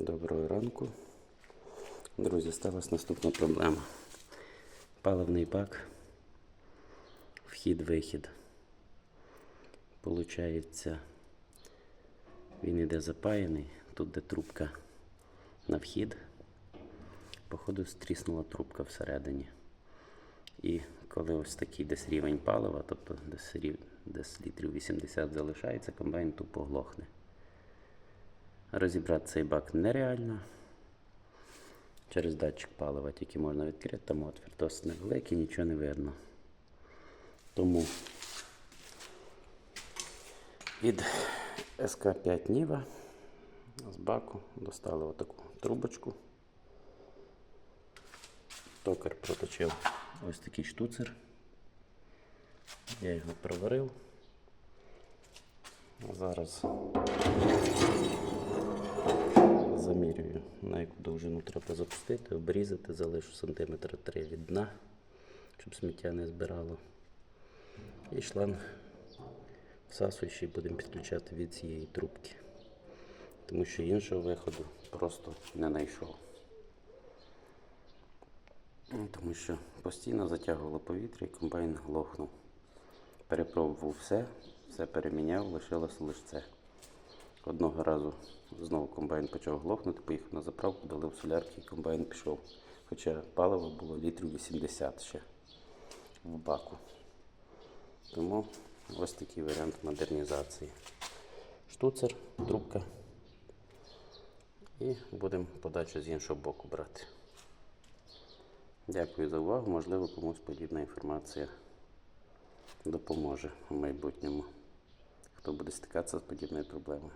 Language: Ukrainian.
Доброго ранку. Друзі, сталася наступна проблема. Паливний бак, вхід-вихід. Получається, він іде запаяний, тут де трубка на вхід. Походу стріснула трубка всередині. І коли ось такий десь рівень палива, тобто десь, десь літрів 80 залишається, комбайн тупо глохне. Розібрати цей бак нереально. Через датчик палива тільки можна відкрити, там отвір досить невеликий, нічого не видно. Тому від СК5 Ніва з баку достали отаку трубочку. Токар проточив ось такий штуцер. Я його проварив. Зараз замірюю, на яку довжину треба запустити, обрізати, залишу сантиметра 3 від дна, щоб сміття не збирало. І шланг всасуючий будемо підключати від цієї трубки. Тому що іншого виходу просто не знайшов. Тому що постійно затягувало повітря і комбайн глохнув. Перепробував все, все переміняв, лишилося лише це. Одного разу знову комбайн почав глохнути, поїхав на заправку, долив солярки і комбайн пішов. Хоча паливо було літрів 80 ще в баку. Тому ось такий варіант модернізації. Штуцер, трубка. І будемо подачу з іншого боку брати. Дякую за увагу. Можливо, комусь подібна інформація допоможе в майбутньому, хто буде стикатися з подібною проблемою.